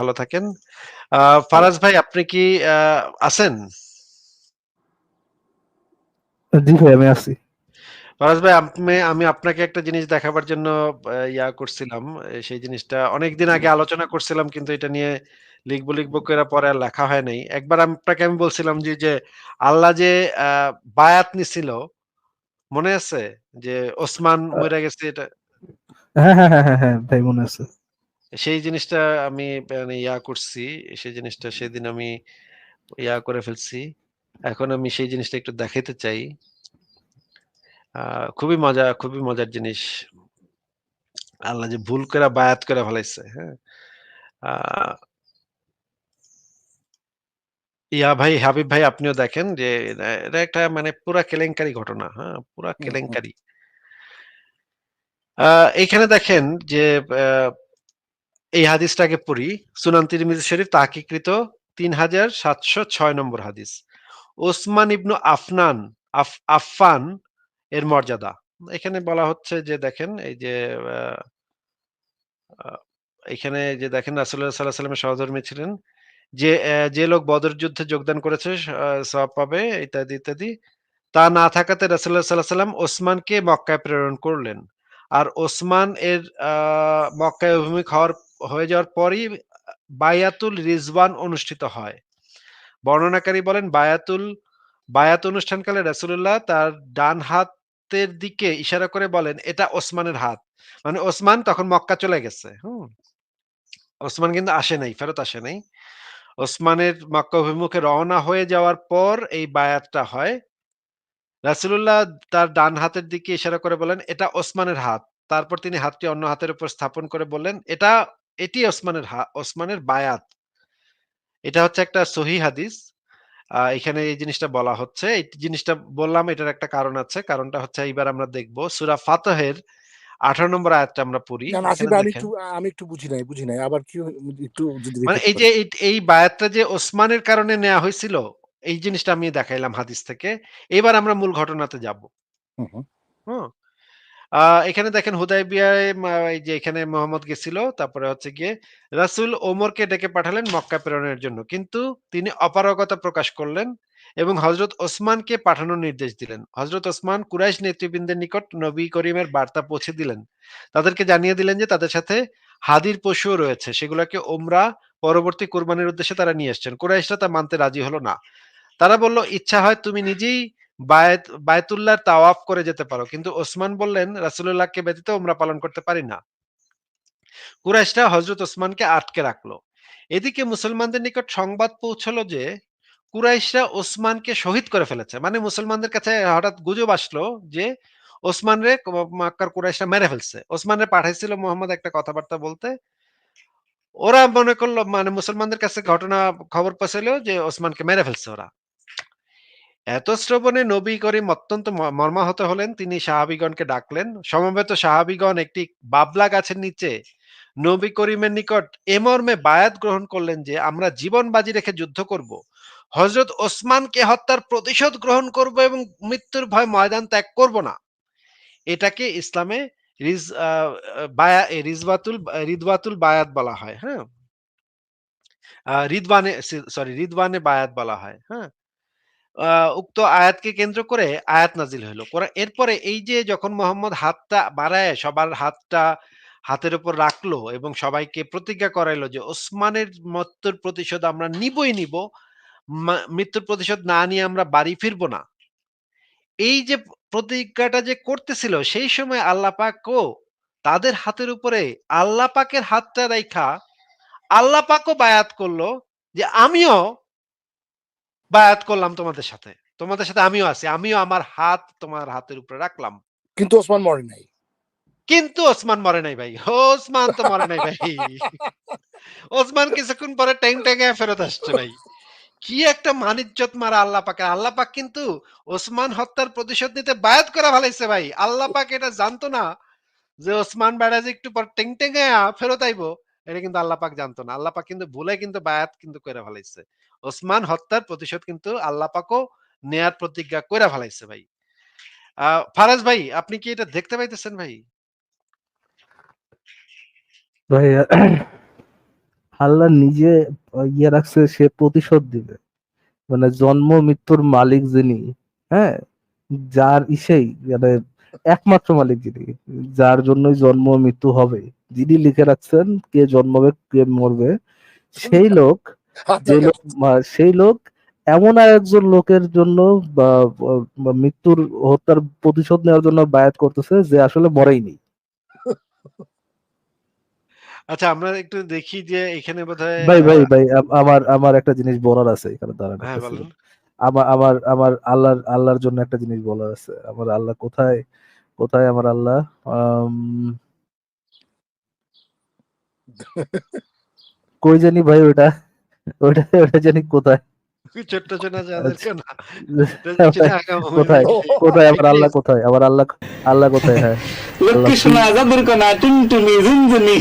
ভালো থাকেন। ফারাজ ভাই আপনি কি আছেন? জি ভাই আমি আছি। ফারাজ ভাই আপনি আমি আপনাকে একটা জিনিস দেখাবার জন্য ইয়া করছিলাম। সেই জিনিসটা অনেকদিন আগে আলোচনা করছিলাম কিন্তু এটা নিয়ে লিখব, লিখব কইরা পরে আর লেখা হয় নাই। একবার আপনাকে আমি বলছিলাম যে, যে আল্লাহ যে বায়াত নিছিল, মনে আছে? যে ওসমান আ মইরা গেছে এটা হ্যাঁ, হ্যাঁ, হ্যাঁ, হ্যাঁ, হ্যাঁ, ভাই মনে আছে। সেই জিনিসটা আমি মানে ইয়া করছি। সেই জিনিসটা সেদিন আমি ইয়া করে ফেলছি। এখন আমি সেই জিনিসটা একটু দেখাইতে চাই। খুবই মজা খুবই মজার জিনিস। আল্লাহ যে ভুল কইরা বায়াত করে ফেলাইছে, হ্যাঁ? ইয়া ভাই, হাবিব ভাই আপনিও দেখেন যে এটা একটা মানে পুরা কেলেঙ্কারি ঘটনা, হ্যাঁ? পুরা। কেলেঙ্কারি। আ এইখানে দেখেন যে এই হাদিসটাকে পড়ি। সুনান তিরমিজি শরীফ তাকিকৃত তিন হাজার সাতশো ছয় নম্বর হাদিস। ওসমান ইবনু আফনান আফ আফফান এর মর্যাদা। এখানে বলা হচ্ছে যে দেখেন এই যে এখানে যে দেখেন রাসূলুল্লাহ সাল্লাল্লাহু আলাইহি ওয়াসাল্লামের সহধর্মী ছিলেন। যে যে লোক বদর যুদ্ধে যোগদান করেছে সওয়াব পাবে ইত্যাদি, ইত্যাদি। তা না থাকাতে রাসূলুল্লাহ সাল্লাল্লাহু আলাইহি ওয়াসাল্লাম ওসমানকে মক্কায় প্রেরণ করলেন। আর ওসমান এর মক্কায় অভিমুখ হওয়ার হয়ে যাওয়ার পরই বায়াতুল রিজওয়ান অনুষ্ঠিত হয়। বর্ণনাকারী বলেন বায়াতুল বায়াত অনুষ্ঠানকালে রাসূলুল্লাহ তার ডান হাতের দিকে ইশারা করে বলেন, "এটা ওসমানের হাত।" মানে ওসমান তখন মক্কা চলে গেছে। হুম? ওসমান কিন্তু আসে নাই, ফেরত আসে নাই। ওসমানের মক্কা অভিমুখে রওনা হয়ে যাওয়ার পর এই বায়াতটা হয়। রাসূলুল্লাহ তার ডান হাতের দিকে ইশারা করে বলেন, "এটা ওসমানের হাত।" তারপর তিনি হাতটি অন্য হাতের উপর স্থাপন করে বললেন, "এটা এটি ওসমানের ওসমানের বায়াত।" এটা হচ্ছে একটা সহিহ হাদিস। এখানে এই জিনিসটা বলা হচ্ছে। এই জিনিসটা বললাম এটার একটা কারণ আছে। কারণটা হচ্ছে এইবার আমরা দেখব সূরা ফাতহের ১৮ নম্বর আয়াতটা আমরা পড়ি। আমি একটু আমি একটু বুঝি নাই, বুঝি নাই। আবার কি একটু মানে এই যে এই বায়াতটা যে ওসমানের কারণে নেয়া হয়েছিল, এই জিনিসটা আমি দেখাইলাম হাদিস থেকে। এবার আমরা মূল ঘটনাতে যাব। হুম, এখানে দেখেন এই যে এখানে মোহাম্মদ গেছিল। তারপরে হচ্ছে গিয়ে রাসূল ওমরকে ডেকে পাঠালেন মক্কা প্রেরণের জন্য। কিন্তু তিনি অপারগতা প্রকাশ করলেন এবং হজরত ওসমানকে পাঠানোর নির্দেশ দিলেন। হজরত ওসমান কুরাইশ নেতৃবৃন্দের নিকট নবী করিমের বার্তা পৌঁছে দিলেন। তাদেরকে জানিয়ে দিলেন যে তাদের সাথে হাদির পশুও রয়েছে। সেগুলোকে ওমরা পরবর্তী কুরবানির উদ্দেশ্যে তারা নিয়ে আসছেন। কুরাইশরা তা মানতে রাজি হলো না। তারা বলল, "ইচ্ছা হয় তুমি নিজেই বায়েত বায়তুল্লাহর তাওয়াফ করে যেতে পারো।" কিন্তু ওসমান বললেন, "রাসূলুল্লাহকে ব্যতীত আমরা পালন করতে পারি না।" কুরাইশরা হযরত ওসমানকে আটকে রাখল। এদিকে মুসলমানদের নিকট সংবাদ পৌঁছলো যে কুরাইশরা ওসমানকে শহীদ করে ফেলেছে। মানে মুসলমানদের কাছে হঠাৎ গুজব আসলো যে ওসমানরে ক মক্কার কুরাইশরা মেরে ফেলছে। ওসমানরে পাঠাইছিল মোহাম্মদ একটা কথাবার্তা বলতে। ওরা মনে করল মানে মুসলমানদের কাছে ঘটনা খবর পৌঁছালো যে ওসমানকে মেরে ফেলছে ওরা। এত শ্রবণে নবী করিম অত্যন্ত মর্মাহত হলেন। তিনি সাহাবীগণকে ডাকলেন। সমবেত সাহাবীগণ একটি বাবলা গাছের নিচে নবী করিমের নিকট এ মর্মে বায়াত গ্রহণ করলেন যে, "আমরা জীবন বাজি রেখে যুদ্ধ করব। হযরত ওসমানকে হত্যার প্রতিশোধ গ্রহণ করব এবং মৃত্যুর ভয় ময়দান ত্যাগ করব না।" এটাকে ইসলামে রিজ বায়া এ রিজওয়াতুল রিদওয়াতুল বায়াত বলা হয়। হ্যাঁ? রিদওয়ানে সরি রিদওয়ানে বায়াত বলা হয়। হ্যাঁ? উক্ত আয়াতকে কেন্দ্র করে আয়াত নাজিল হইল। এরপরে এই যে যখন মোহাম্মদ হাতটা বাড়ায়, সবার হাতটা হাতের উপর রাখল এবং সবাইকে প্রতিজ্ঞা করাইলো যে, ওসমানের মৃত্যুর প্রতিশোধ আমরা নিবই নিব। মৃত্যুর প্রতিশোধ না নিয়ে আমরা বাড়ি ফিরবো না। এই যে প্রতিজ্ঞাটা যে করতেছিল, সেই সময় আল্লাহ পাকও তাদের হাতের উপরে আল্লাহ পাকের হাতটা রেখা আল্লাহ পাকও বায়াত করল যে, আমিও বায়াত করলাম তোমাদের সাথে। তোমাদের সাথে আমিও আছি। আমিও আমার হাত তোমার হাতের উপরে রাখলাম। কিন্তু ওসমান মরে নাই। কিন্তু ওসমান মরে নাই ভাই। ওসমান তো মরে নাই ভাই। ওসমান কিছুক্ষণ পরে ট্যাং ট্যাঙায় ফেরত আসছে ভাই। কি একটা মানিজ্জত মারা আল্লাহ পাকের। আল্লাহ পাক কিন্তু ওসমান হত্যার প্রতিশোধ নিতে বায়াত করে ফেলাইছে ভাই। আল্লাহ পাক এটা জানতো না যে ওসমান বেড়া যে একটু পর টেং টেঙ্গায়া ফেরত আইবো। এটা কিন্তু আল্লাহ পাক জানতো না। আল্লাহ পাক কিন্তু ভুলে কিন্তু বায়াত কিন্তু কইরা ফেলাইছে। ওসমান হত্যার প্রতিশোধ কিন্তু আল্লাহ পাকও নেয়ার প্রতিজ্ঞা কইরা ফেলাইছে ভাই। ফারাজ ভাই আপনি কি এটা দেখতে পাইতেছেন ভাই? ভাই আল্লাহ নিজে ইয়ে রাখছে সে প্রতিশোধ দিবে মানে জন্ম মৃত্যুর মালিক যিনি হ্যাঁ যার ইসেই মানে একমাত্র মালিক যিনি যার জন্যই জন্ম মৃত্যু হবে যিনি লিখে রাখছেন কে জন্মাবে কে মরবে সেই লোক সেই লোক এমন আর একজন লোকের জন্য বা মৃত্যুর হত্যার প্রতিশোধ নেওয়ার জন্য বায়াত করতেছে যে আসলে মরেইনি। আচ্ছা আমরা একটু দেখি যে এখানে বোধহয় ভাই ভাই ভাই আমার আমার একটা জিনিস বলার আছে এখানে দাঁড়ান হ্যাঁ। আমার আমার আমার আল্লাহর আল্লাহর জন্য একটা জিনিস বলার আছে। আমার আল্লাহ কোথায়? কোথায় আমার আল্লাহ? কই জানি ভাই ওটা ওটা ওটা জানি কোথায়। ছোট্ট ছোনা যাদেরকে না। কোথায়? কোথায়? আমার আল্লাহ কোথায়? আবার আল্লাহ আল্লাহ কোথায়? হ্যাঁ। জাদুর কণা টুনটুনি ঝুনঝুনি।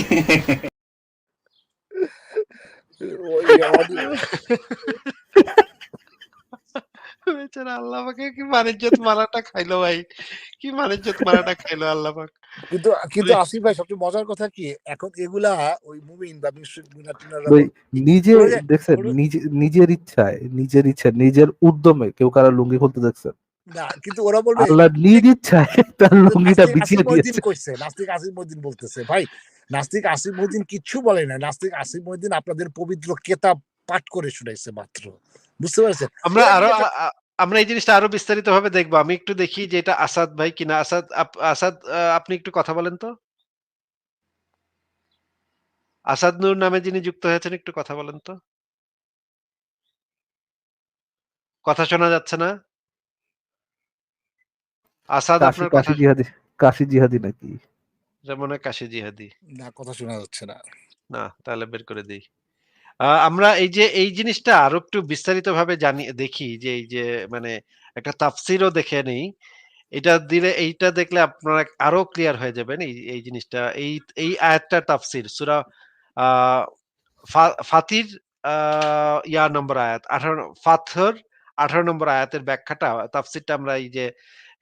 বেচারা আল্লাহ পাকে কি মারাটা খাইলো ভাই? কি মারাটা খাইলো আল্লাহ পাক। কিন্তু কিন্তু আসিফ ভাই সবচেয়ে মজার কথা কি? এখন এগুলা ওই মুমিন বা নিজে দেখছেন নিজে নিজের ইচ্ছায় নিজের ইচ্ছা নিজের উদ্যমে কেউ কারও লুঙ্গি খুলতে দেখছেন। না কিন্তু ওরা বলবে আল্লাহ নিজ ইচ্ছায় তার লুঙ্গিটা নাস্তিক বিছিয়ে দিয়েছে। কইছে নাস্তিক আসিফ বলতেছে ভাই নাস্তিক আসিফ মহিউদ্দিন কিচ্ছু বলে না নাস্তিক আসিফ মহিউদ্দিন আপনাদের পবিত্র কেতাব পাঠ করে শুনাইছে মাত্র। বুঝতে পারছেন? আমরা আরও আমরা এই জিনিসটা আরও বিস্তারিত ভাবে দেখব। আমি একটু দেখি যে এটা আসাদ ভাই কিনা। আসাদ আসাদ আপনি একটু কথা বলেন তো। আসাদ নূর নামে যিনি যুক্ত হয়েছেন একটু কথা বলেন তো। কথা শোনা যাচ্ছে না? আসাদ আপনার কাশি জিহাদি কাশি জিহাদি নাকি? যেমন কাশি জিহাদি। না কথা শোনা যাচ্ছে না। না তাহলে বের করে দিই। আমরা এই যে, এই জিনিসটা আরও একটু বিস্তারিত ভাবে জানি, দেখি যে, এই যে মানে একটা তাফসিরও দেখে নেই। এটা দিলে, এইটা দেখলে আপনারা আরও ক্লিয়ার হয়ে যাবেন এই এই জিনিসটা। এই এই আয়াতটার তাফসির, সুরা ফাতির ইয়া নম্বর আয়াত, আঠারো ফাথর আঠারো নম্বর আয়াতের ব্যাখ্যাটা, তাফসিরটা আমরা এই যে,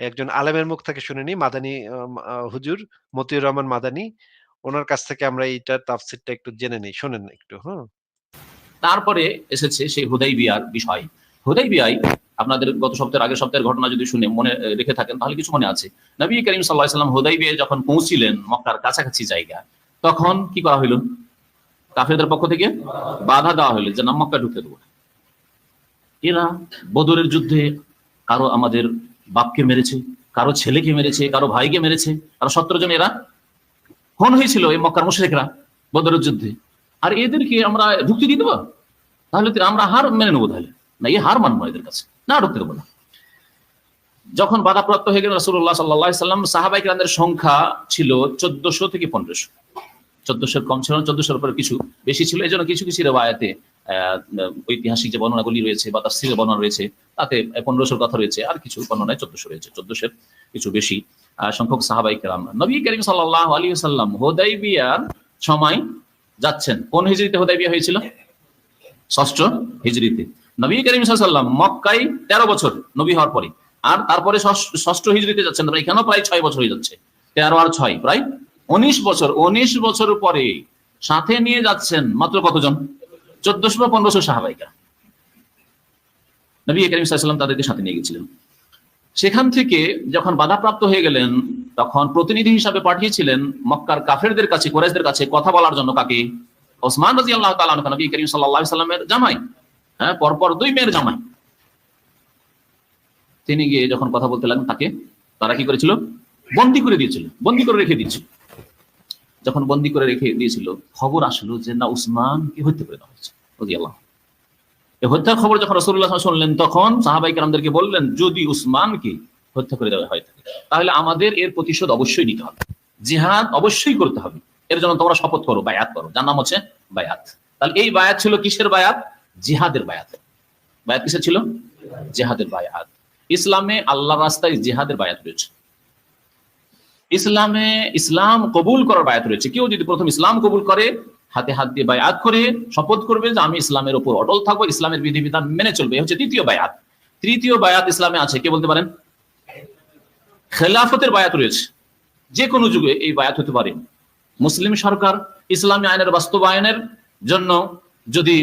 একজন আলেমের মুখ থেকে শুনে নিই, মাদানী হুজুর মতিউর রহমান মাদানী, ওনার কাছ থেকে আমরা এইটার তাফসিরটা একটু জেনে নিই, শোনেন একটু হ্যাঁ। তারপরে এসেছে সেই হুদাই বিয়ার বিষয়। হুদাই বিয়াই আপনাদের গত সপ্তাহের আগের সপ্তাহের ঘটনা যদি শুনে মনে রেখে থাকেন, তাহলে কিছু মনে আছে। নবী করিম সাল্লাহ সাল্লাম হুদাই বিয়ায় যখন পৌঁছিলেন মক্কার কাছাকাছি জায়গা, তখন কি করা হইল? কাফেরদের পক্ষ থেকে বাধা দেওয়া হইল যে, না মক্কা ঢুকতে দেবো এরা বদরের যুদ্ধে কারও আমাদের বাপকে মেরেছে, কারও ছেলেকে মেরেছে, কারও ভাইকে মেরেছে, কারও সত্তর জন এরা খুন হয়েছিল এই মক্কার মুশরিকরা বদরের যুদ্ধে। আর এদেরকে আমরা ঢুকতে দিয়ে দেবো? তাহলে আমরা হার মেনে নেব তাহলে। না, এই হার মানবো এদের কাছে। না ঢুকতে দেবো না। যখন বাধাপ্রাপ্ত হয়ে গেল রসুল্লাহ সাল্লাহ সাল্লাম সাহাবাই কিরামদের সংখ্যা ছিল চোদ্দশো থেকে পনেরোশো। চোদ্দশোর কম ছিল চোদ্দশোর উপরে কিছু বেশি ছিল। এই জন্য কিছু কিছু রেবায়াতে ঐতিহাসিক যে বর্ণনাগুলি রয়েছে বা তাফসীরের বর্ণনা রয়েছে, তাতে পনেরোশোর কথা রয়েছে, আর কিছু বর্ণনায় চোদ্দশো রয়েছে। চোদ্দশোর কিছু বেশি সংখ্যক সাহাবাই কেরাম নবী করিম সাল্লাহ আলী সাল্লাম হোদাই বিয়ার সময় যাচ্ছেন। কোন হিজড়িতে হোদাই বিয়া হয়েছিল? ষষ্ঠ হিজড়িতে নবী করিম সাল্লাম মক্কায় তেরো বছর নবী হওয়ার পরে। আর তারপরে ষষ্ঠ- হিজড়িতে যাচ্ছেন। এখানেও প্রায় ছয় বছর হয়ে যাচ্ছে। তেরো আর ছয় প্রায় উনিশ বছর উনিশ বছর পরে সাথে নিয়ে যাচ্ছেন মাত্র কতজন? চোদ্দশো বা পনেরোশো সাহাবাইকা নবী করিম সাল্লাম তাদেরকে সাথে নিয়ে গেছিলেন। সেখান থেকে যখন বাধাপ্রাপ্ত হয়ে গেলেন তখন প্রতিনিধি হিসাবে পাঠিয়েছিলেন মক্কার কাফেরদের কাছে, কোরাইশদের কাছে কথা বলার জন্য কাকে? ওসমান রাজি আল্লাহ তালা নবী করিম সাল্লাহ সাল্লামের জামাই। হ্যাঁ পরপর দুই মেয়ের জামাই। তিনি গিয়ে যখন কথা বলতে লাগলেন তাকে, তারা কি করেছিল? বন্দি করে দিয়েছিল, বন্দি করে রেখে দিয়েছিল। যখন বন্দি করে রেখে দিয়েছিল, খবর আসলো যে না উসমান উসমানকে হত্যা করে দেওয়া হয়েছে রাজি আল্লাহ এই হত্যার খবর যখন রসুল্লাহ শুনলেন, তখন সাহাবাই কালামদেরকে বললেন, যদি উসমানকে হত্যা করে দেওয়া হয় থাকে তাহলে আমাদের এর প্রতিশোধ অবশ্যই নিতে হবে। জিহাদ অবশ্যই করতে হবে। এর জন্য তোমরা শপথ করো, বায়াত করো। যার নাম হচ্ছে বায়াত। তাহলে এই বায়াত ছিল কিসের বায়াত? জিহাদের বায়াত। বায়াত কিসের ছিল? জেহাদের বায়াত। ইসলামে আল্লাহ রাস্তায় জিহাদের বায়াত রয়েছে। ইসলামে ইসলাম কবুল করার বায়াত রয়েছে। কেউ যদি প্রথম ইসলাম কবুল করে, হাতে হাত দিয়ে বায়াত করে, শপথ করবে যে আমি ইসলামের উপর অটল থাকব, ইসলামের বিধিবিধান মেনে চলবে। হচ্ছে দ্বিতীয় বায়াত। তৃতীয় বায়াত ইসলামে আছে, কে বলতে পারেন? খেলাফতের বায়াত রয়েছে। যে কোনো যুগে এই বায়াত হতে পারে। মুসলিম সরকার ইসলামী আইনের বাস্তবায়নের জন্য যদি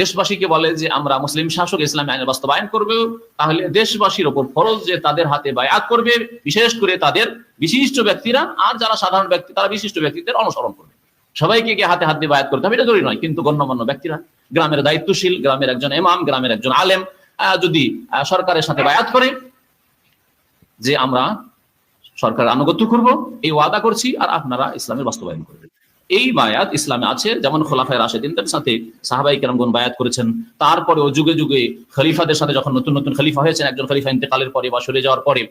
দেশবাসীকে বলে যে আমরা মুসলিম শাসক ইসলামী আইনের বাস্তবায়ন করবে, তাহলে দেশবাসীর ওপর ফরজ যে তাদের হাতে বায়াত করবে, বিশেষ করে তাদের বিশিষ্ট ব্যক্তিরা আর যারা সাধারণ ব্যক্তি, তারা বিশিষ্ট ব্যক্তিদের অনুসরণ করবে। সবাইকে গিয়ে হাতে হাত দিয়ে বায়াত করতে হবে, এটা জরুরি নয়। কিন্তু গণ্যমান্য ব্যক্তিরা, গ্রামের দায়িত্বশীল, গ্রামের একজন এমাম গ্রামের একজন আলেম যদি সরকারের সাথে বায়াত করে যে আমরা সরকার আনুগত্য করব, এই ওয়াদা করছি আর আপনারা ইসলামের বাস্তবায়ন করবেন। এই বায়াত ইসলামে আছে, যেমন খোলাফায় রাশেদিনদের সাথে সাহাবাই কেরামগণ বায়াত করেছেন। তারপরেও যুগে যুগে খলিফাদের সাথে যখন নতুন নতুন খলিফা হয়েছেন, একজন খলিফা ইন্তেকালের পরে বা সরে যাওয়ার পরে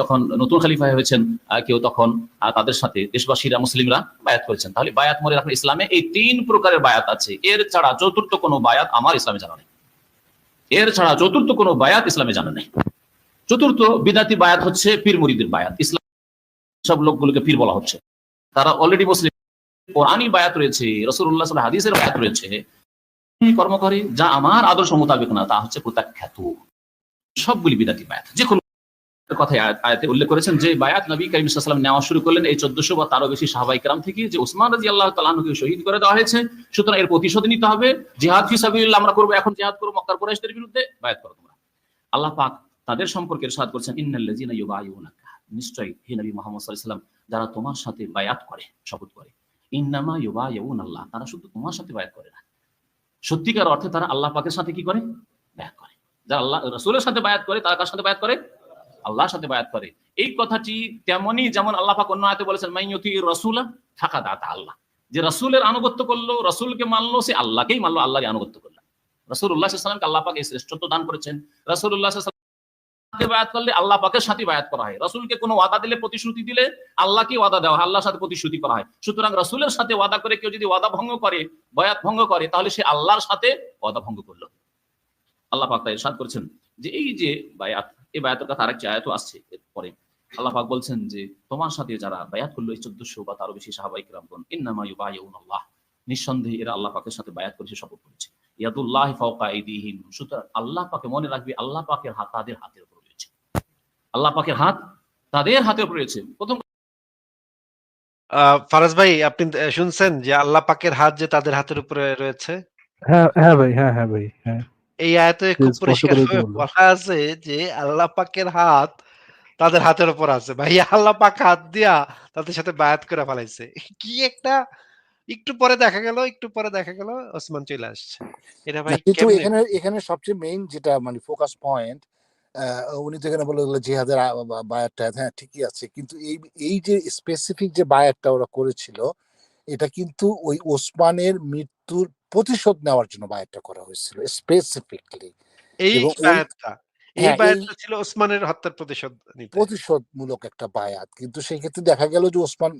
যখন নতুন খলিফা হয়েছেন কেউ তখন তাদের সাথে দেশবাসীরা, মুসলিমরা বায়াত করেছেন। তাহলে বায়াত মনে রাখলে ইসলামে এই তিন প্রকারের বায়াত আছে। এর ছাড়া চতুর্থ কোনো বায়াত আমার ইসলামে জানা নেই। এর ছাড়া চতুর্থ কোনো বায়াত ইসলামে জানা নেই। চতুর্থ বিদাতি বায়াত হচ্ছে পীর মুরিদের বায়াত। ইসলাম সব লোকগুলোকে পীর বলা হচ্ছে। তারা অলরেডি মুসলিম। কোরআনই বায়াত রয়েছে রসুল্লাহ হাদিসের বায়াত রয়েছে। কর্ম করে যা আমার আদর্শ মোতাবেক না, তা হচ্ছে প্রত্যাখ্যাত। সবগুলি বিদাতি বায়াত। যে কোনো কথা আয়াতে উল্লেখ করেছেন যে, বায়াত নবী করিম সাল্লাম নেওয়া শুরু করলেন এই চোদ্দশো বা তারও বেশি সাহাবাই কেরাম থেকে যে উসমান রাজি আল্লাহ তালাহকে শহীদ করে দেওয়া হয়েছে। সুতরাং এর প্রতিশোধ নিতে হবে। জিহাদ ফিসাবিল্লাহ আমরা করব, এখন জিহাদ করব মক্কার কুরাইশদের বিরুদ্ধে। বায়াত করো তোমরা। আল্লাহ পাক তাদের সম্পর্কে ইরশাদ করছেন, ইন্নাল্লাযিনা ইউবাইউনাকা নিশ্চয়ই হে নবী মুহাম্মদ সাল্লাল্লাহু আলাইহি যারা তোমার সাথে বায়াত করে, শপথ করে। ইন্নামা আল্লাহ তারা শুধু তোমার সাথে বায়াত করে না। সত্যিকার অর্থে তারা আল্লাহ পাকের সাথে কি করে? বায়াত করে। যারা আল্লাহ, রাসূলের সাথে বায়াত করে কার সাথে বায়াত করে? আল্লাহর সাথে বায়াত করে। এই কথাটি তেমনি যেমন আল্লাহ পাক অন্য আয়াতে বলেছেন মাইয়ুতি রাসূলা ফাঁকা দাতা আল্লাহ যে রাসূলের আনুগত্য করল, রাসূলকে মানলো, সে আল্লাহকেই মানলো আল্লাহকে আনুগত্য করল। রাসূলুল্লাহ সাল্লাল্লাহু আলাইহি আল্লাহ পাক এই শ্রেষ্ঠত্ব দান করেছেন। রাসূলুল্লাহ বায়াত করলে আল্লাহ পাকের সাথে বায়াত করা হয়। রাসূলকে কোনো ওয়াদা দিলে, প্রতিশ্রুতি দিলে আল্লাহকে ওয়াদা দেওয়া আল্লাহর সাথে প্রতিশ্রুতি করা হয়। সুতরাং রাসূলের সাথে ওয়াদা করে কেউ যদি ওয়াদা ভঙ্গ করে, বায়াত ভঙ্গ করে, তাহলে সে আল্লাহর সাথে ওয়াদা ভঙ্গ করল। আল্লাহ পাক তাই ইরশাদ করেছেন যে, এই যে বায়াত, এই বায়াতের কথা আরেকটি আয়াতও আসছে পরে। আল্লাহ পাক বলছেন যে, তোমার সাথে যারা বায়াত করল এই চোদ্দশো বা তারও বেশি সাহাবাই কিরামগণ, ইন্নামা ইউবাইউন আল্লাহ নিঃসন্দেহে এরা আল্লাহ পাকের সাথে বায়াত করেছে শপথ করেছে। ইয়াদুল্লাহ ফাওকা আইদিহিম। সুতরাং আল্লাহ পাকে মনে রাখবে, আল্লাহ পাকের হাত তাদের হাতের উপর। আল্লাহ পাকের হাত তাদের হাতের উপর রয়েছে। প্রথম আহ, ফারাজ ভাই আপনি শুনছেন যে আল্লাহ পাকের হাত যে তাদের হাতের উপরে রয়েছে? হ্যাঁ হ্যাঁ ভাই হ্যাঁ হ্যাঁ ভাই হ্যাঁ। এই আয়াতে খুব পরিষ্কার। বলা আছে যে আল্লাহ পাকের হাত তাদের হাতের উপর আছে। ভাই আল্লাহ পাক হাত দিয়া তাদের সাথে বায়াত করে ফেলাইছে। কি একটা একটু পরে দেখা গেল একটু পরে দেখা গেল ওসমান চলে আসছে। এটা ভাই কিন্তু এখানে এখানে সবচেয়ে মেইন যেটা মানে ফোকাস পয়েন্ট উনি তো এখানে বলে জিহাদের বায়ারটা হ্যাঁ ঠিকই আছে। কিন্তু এই এই যে স্পেসিফিক যে বায়ারটা ওরা করেছিল এটা কিন্তু ওই ওসমানের মৃত্যুর প্রতিশোধ নেওয়ার জন্য বায়ারটা করা হয়েছিল স্পেসিফিকলি এই বায়াতটা এই হ্যাঁ, বায়াতটা ছিল ওসমানের হত্যার প্রতিশোধ নিতে। প্রতিশোধমূলক একটা বায়াত। কিন্তু সেই ক্ষেত্রে দেখা গেল যে ওসমান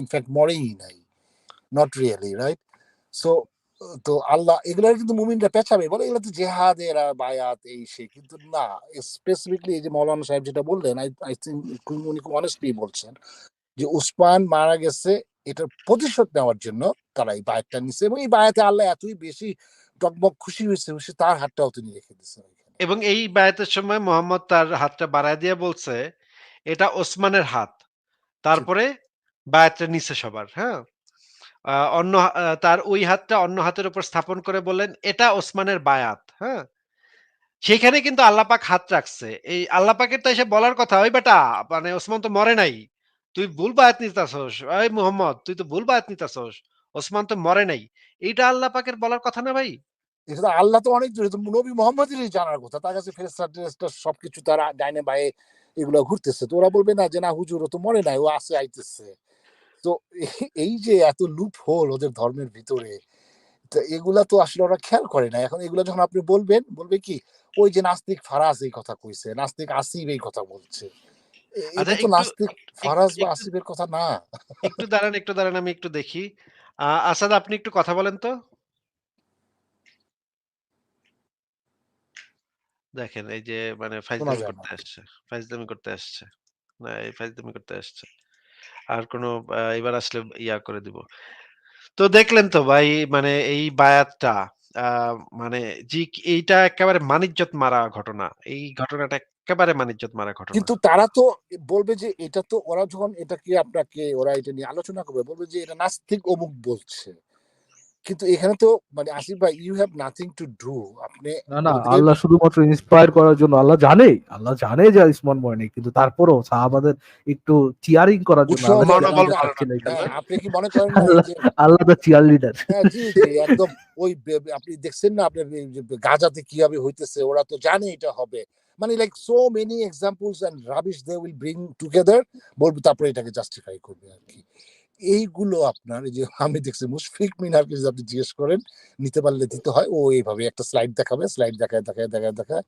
ইনফ্যাক্ট মরেই নাই। নট রিয়েলি রাইট সো তো আল্লাহ এগুলার কিন্তু মুমিনরা পেছাবে বলে এগুলো তো জেহাদের আর বায়াত এই সে। কিন্তু না স্পেসিফিকলি এই যে মৌলানা সাহেব যেটা বললেন আই আই থিঙ্ক উনি খুব অনেস্টলি বলছেন যে উসমান মারা গেছে এটার প্রতিশোধ নেওয়ার জন্য তারা এই বায়াতটা নিছে এবং এই বায়াতে আল্লাহ এতই বেশি টকবক খুশি হয়েছে সে তার হাতটাও তিনি রেখে ওইখানে। এবং এই বায়াতের সময় মোহাম্মদ তার হাতটা বাড়ায় দিয়ে বলছে এটা ওসমানের হাত। তারপরে বায়াতটা নিচে সবার হ্যাঁ? অন্য তার ওই হাতটা অন্য হাতের উপর স্থাপন করে বললেন, এটা ওসমানের বায়াত হ্যাঁ? সেখানে কিন্তু আল্লাপাক হাত রাখছে। এই আল্লাপাকের তো এসে বলার কথা, ওই বেটা মানে ওসমান তো মরে নাই। তুই ভুল বায়াত নিতাছস। ওই মোহাম্মদ, তুই তো ভুল বায়াত নিতাছস। ওসমান তো মরে নাই। এইটা আল্লাহ পাকের বলার কথা না ভাই? আল্লাহ তো অনেক দূরে নবী মোহাম্মদেরই জানার কথা। তার কাছে সবকিছু তার ডাইনে বায়ে এগুলো ঘুরতেছে। তো ওরা বলবে, না, যে না হুজুর তো মরে নাই, ও আসে, আইতেছে। তো এই- যে এত লুপ হোল ওদের ধর্মের ভিতরে এগুলা তো আসলে ওরা খেয়াল করে না। এখন এগুলা যখন আপনি বলবেন বলবে কি ওই যে নাস্তিক ফারাজ এই কথা কইছে নাস্তিক আসিফ এই কথা বলছে। আচ্ছা, এটা তো একটু- নাস্তিক ফারাজ বা আসিফের কথা না। একটু দাঁড়ান একটু দাঁড়ান আমি একটু দেখি। আহ, আসাদ আপনি একটু কথা বলেন তো। দেখেন এই যে মানে ফাইজলামি যায় করতে আসছে ফাইজলামি করতে আসছে। না এই ফাইজলামি করতে আসছে। আর কোনো এবার আসলে ইয়া করে দিব। তো দেখলেন তো ভাই মানে এই বায়াতটা মানে জি এইটা একেবারে মানিজ্যত মারা ঘটনা, এই ঘটনাটা একেবারে মানিজ্যত মারা ঘটনা। কিন্তু তারা তো বলবে যে এটা তো ওরা যখন এটা এটাকে আপনাকে, ওরা এটা নিয়ে আলোচনা করবে, বলবে যে এটা নাস্তিক অমুক বলছে। কিন্তু এখানে তো মানে আসিফ ভাই you have nothing to do আপনি না না আল্লাহ শুধুমাত্র ইন্সপায়ার করার জন্য আল্লাহ জানে। আল্লাহ জানে যে ইসমান ময়নি কিন্তু তারপরও সাহাবাদের একটু চিয়ারিং করার জন্য। হ্যাঁ, আপনি কি মনে করেন আল্লাহ- দা চিয়ার লিডার হ্যাঁ জি একদম ওই আপনি দেখছেন না যে গাজাতে কীভাবে হইতেছে ওরা তো জানে এটা হবে। মানে like so many examples and rubbish they will bring together বলব তারপরে এটাকে জাস্টিফাই করবে আর কি। এইগুলো আপনার এই যে আমি দেখছি মুশফিক মিনারকে যদি আপনি জিজ্ঞেস করেন, নিতে পারলে দিতে হয়। ও এইভাবে একটা স্লাইড দেখাবে স্লাইড দেখায় দেখায় দেখায় দেখায়